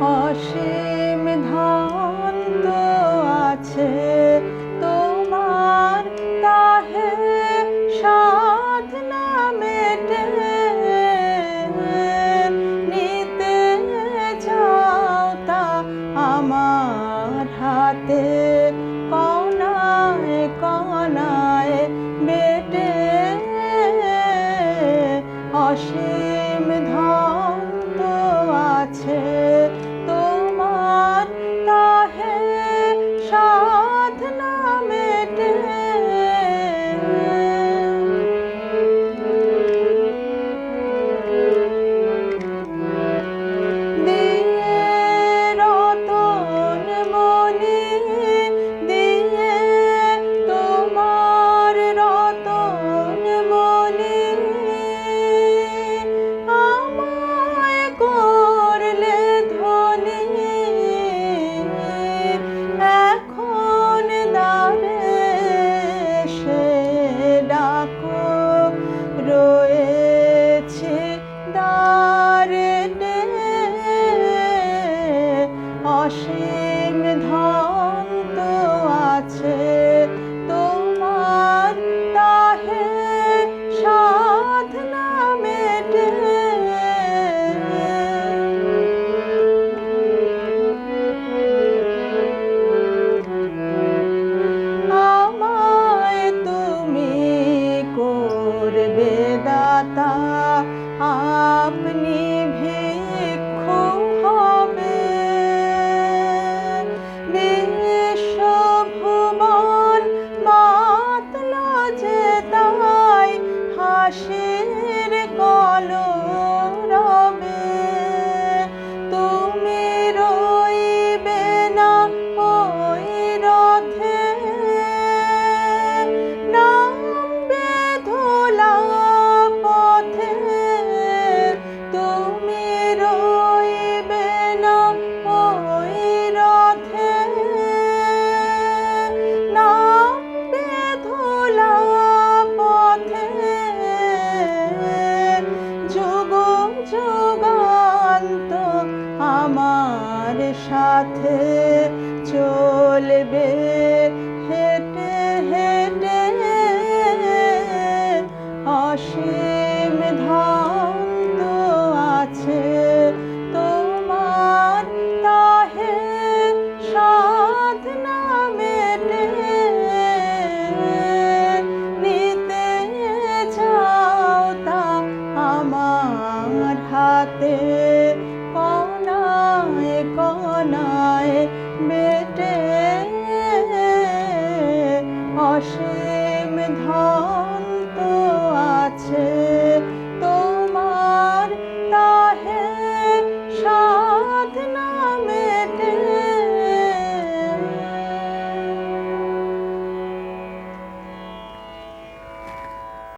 অসীম ধন তো আছে। আছে তোমার তাহে সাধনা মেটে। আমায় তুমি করবে দাতা আপনি সাথে চলবে। হেটে হেটে অসীম ধন তো আছে। তোমার তাহে সাধনা মেটে নিতে যাও তা আমার হাতে। বানায় বেটে আসে